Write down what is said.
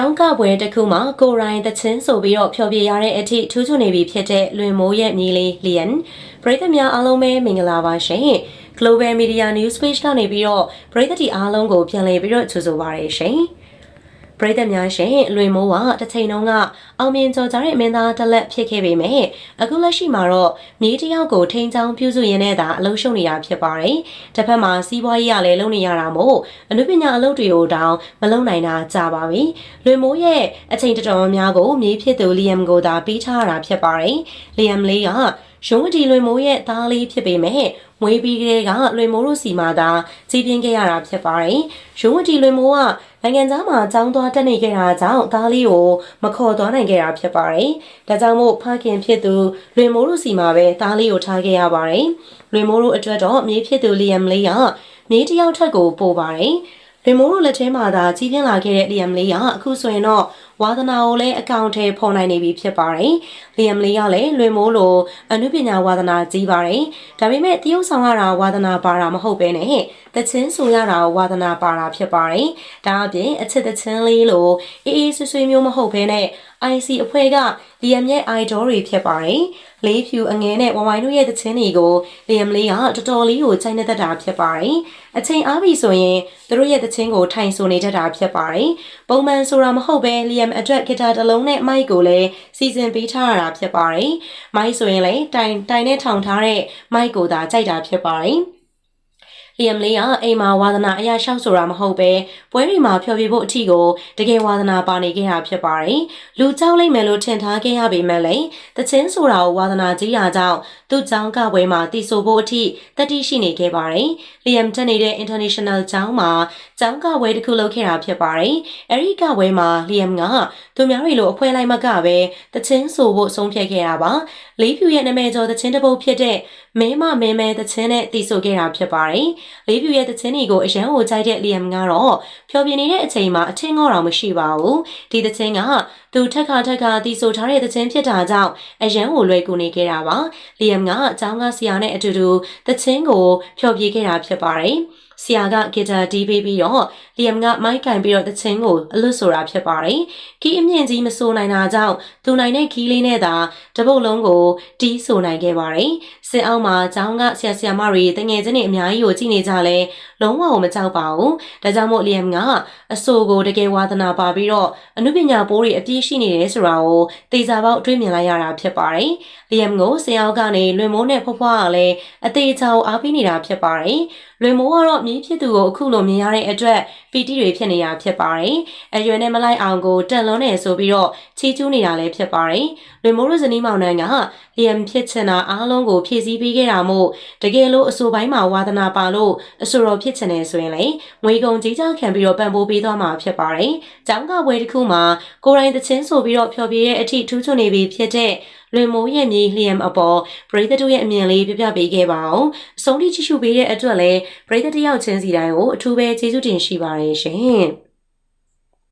ကျောင်းကပွဲတစ်ခုမှာကိုရိုင်းတချင်းဆိုပြီးတော့ဖျော်ဖြေရတဲ့အထိထူးချွန်နေပြီဖြစ်တဲ့လွင်မိုးရဲ့မြေးလေးလီယန်ပရိသတ်များအားလုံးပဲမင်္ဂလာပါရှင် Global Media News Page ကနေပြီးတော့ပရိသတ်တီအားလုံးကိုပြန်လည်ပြီးတော့ကြိုဆိုပါရရှင် ပရိသတ်များရှင်လွင်မိုးကတစ်ချိန်လုံးကအောင်မြင်ကြော်ကြားတဲ့မင်းသားတစ်လက်ဖြစ်ခဲ့ပေမဲ့အခုလက်ရှိမှာတော့မြေးတစ်ယောက်ကိုထိန်းချောင်းပြုစုရင်းနဲ့သာအလုံးရှုံနေတာဖြစ်ပါတယ်။တစ်ဖက်မှာစီးပွားရေးရလည်းလုပ်နေရတာမို့အနုပညာအလုပ်တွေကိုတောင်မလုပ်နိုင်တာကြာပါပြီ။လွင်မိုးရဲ့အချိန်တော်တော်များကိုမြေးဖြစ်သူလီယမ်ကိုသာပေးထားရတာဖြစ်ပါတယ်။လီယမ်လေးက ရုံးဝတီလွင်မိုးရဲ့သားလေးဖြစ်ပေမဲ့မွေးပြီးကလေးကလွင်မိုးတို့စီမှာသာကြီးပြင်းခဲ့ရတာဖြစ်ပါတယ်။ရုံးဝတီလွင်မိုးကနိုင်ငံသားမှာចောင်းသွားတက်နေခဲ့တာကြောင့်သားလေးကိုမခေါ်သွားနိုင်ခဲ့တာဖြစ်ပါတယ်။ဒါကြောင့်မို့ဖခင်ဖြစ်သူလွင်မိုးတို့စီမှာပဲသားလေးကိုထားခဲ့ရပါတယ်။လွင်မိုးတို့အတွက်တော့မြေးဖြစ်သူလီယမ်လေးကမြေးတစ်ယောက်ထက်ကိုပိုပါတယ်။လွင်မိုးတို့လက်ထဲမှာသာကြီးပြင်းလာခဲ့တဲ့လီယမ်လေးကအခုဆိုရင်တော့ ဝါသနာကိုလည်းအကောင့်ထဲဖော်နိုင်နေပြီဖြစ်ပါတယ်။လီယမ်လေးကလည်းလွင်မိုးလိုအနုပညာဝါသနာကြီးပါတယ်။ဒါပေမဲ့တရုတ်ဆောင်ရတာဝါသနာပါတာမဟုတ်ပဲနဲ့တချင်းဆိုရတာဝါသနာပါတာဖြစ်ပါတယ်။ဒါအပြင်အချစ်တချင်းလေးလိုအေးအေးဆွေးဆွေးမျိုးမဟုတ်ဘဲနဲ့ IC အဖွဲ့ကလီယမ်ရဲ့ idol တွေဖြစ်ပါတယ်။လေးဖြူအငဲနဲ့ဝဝိုင်းတို့ရဲ့တချင်းတွေကိုလီယမ်လေးကတော်တော်လေးကိုချိန်နေတတ်တာဖြစ်ပါတယ်။အချိန်အားပြီဆိုရင်သူတို့ရဲ့တချင်းကိုထိုင်ဆိုနေတတ်တာဖြစ်ပါတယ်။ပုံမှန်ဆိုတာမဟုတ်ပဲလီယမ်အတွက်ဂီတာတစ်လုံးနဲ့မိုက်ကိုလည်းစီစဉ်ပေးထားရတာဖြစ်ပါတယ်။မိုက်ဆိုရင်လည်းတိုင်တိုင်နဲ့ထောင်ထားတဲ့မိုက်ကိုသာကြိုက်တာဖြစ်ပါတယ်။ လီယမ်လေးကအိမ်မှာဝါသနာအရာရှောက်ဆိုတာမဟုတ်ပဲပွဲတွေမှာဖျော်ဖြေဖို့အထီကိုတကယ်ဝါသနာပါနေခဲ့တာဖြစ်ပါတယ်။လူကြောက်လိုက်မယ်လို့ထင်ထားခဲ့ရပေမဲ့လည်းတချင်းဆိုတာကိုဝါသနာကြီးတာကြောင့်သူ့ကျောင်းကပွဲမှာတည်ဆိုဖို့အထီတတိရှိနေခဲ့ပါတယ်။လီယမ်တက်နေတဲ့ International ကျောင်းမှာကျောင်းကပွဲတစ်ခုလုပ်ခဲ့တာဖြစ်ပါတယ်။အဲဒီကပွဲမှာလီယမ်ကသူများတွေလိုအဖွဲလိုက်မကပဲတချင်းဆိုဖို့ဆုံးဖြတ်ခဲ့တာပါ။လေးဖြူရဲ့နာမည်ကျော်တချင်းတစ်ပုတ်ဖြစ်တဲ့မဲမမဲမဲတချင်းနဲ့တည်ဆိုခဲ့တာဖြစ်ပါတယ်။လေးဖြူရဲ့တချင်းတွေကိုအရန်ဟိုကြိုက်တဲ့လီယမ်ကတော့ဖျော်ပြနေတဲ့အချိန်မှာအထင်ငေါတော့မရှိပါဘူး။ဒီတချင်းကသူထက်ခါထက်ခါတည်ဆိုထားတဲ့တချင်းဖြစ်တာကြောင့်အရန်ဟိုလွယ်ကူနေခဲ့တာပါ။လီယမ်ကအเจ้าကဆရာနဲ့အတူတူတချင်းကိုဖျော်ပြခဲ့တာဖြစ်ပါတယ်။ ဆရာကဂီတာတီးပေးပြီးတော့လီယမ်ကမိုက်ကင်ပြီးတော့တချင်းကိုအလွတ်ဆိုတာဖြစ်ပါတယ်။ကီးအမြင့်ကြီးမဆိုနိုင်တာကြောင့်သူနိုင်တဲ့ခီးလေးနဲ့သာတပုတ်လုံးကိုတီးဆိုနိုင်ခဲ့ပါတယ်။စစ်အောက်မှာကျောင်းကဆရာဆရာမတွေတငယ်ချင်းတွေအများကြီးကိုကြည့်နေကြလဲလုံးဝမကြောက်ပါဘူး။ဒါကြောင့်မို့လီယမ်ကအဆိုကိုတကယ်ဝါသနာပါပြီးတော့ အမှုပညာပိုးတွေအပြည့်ရှိနေတယ်ဆိုတာကိုသေချာပေါက်တွေးမြင်လိုက်ရတာဖြစ်ပါတယ်။လီယမ်ကိုဆရာကနေလွင်မိုးနဲ့ဖွားဖွားကလည်းအသေးချာကိုအားပေးနေတာဖြစ်ပါတယ်။လွင်မိုးကတော့မြင်းဖြစ်သူကိုအခုလိုမြင်ရတဲ့အတွက်ပီတိတွေဖြစ်နေတာဖြစ်ပါတယ်။အရွယ်နဲ့မလိုက်အောင်ကိုတက်လွန်းနေဆိုပြီးတော့ချီးကျူးနေတာလည်းဖြစ်ပါတယ်။လွင်မိုးရဇနီးမောင်နှံကလျံဖြစ်ချင်တာအားလုံးကိုဖြည့်ဆည်းပေးခဲ့တာမို့တကယ်လို့အဆိုပိုင်းမှာဝါသနာပါလို့အဆိုတော်ဖြစ်ချင်တယ်ဆိုရင်လေငွေကုန်ကြီးကြခံပြီးတော့ပံ့ပိုးပေးသွားမှာဖြစ်ပါတယ်။ကျောင်းကပွဲတစ်ခုမှာကိုရိုင်းတချင်းဆိုပြီးတော့ဖျော်ဖြေတဲ့အထိထူးချွန်နေပြီဖြစ်တဲ့လွင်မိုးရဲ့မြေလျံအပေါ်ပရိသတ်တို့ရဲ့အမြင်လေးပြပြပေးခဲ့ပါအောင်အဆုံးထိကြည့်ရှုပေးတဲ့အတွက်လည်းပရိသတ်တယောက်ချင်းစီတိုင်းကိုအထူးပဲကျေးဇူးတင်ရှိပါတယ်ရှင်။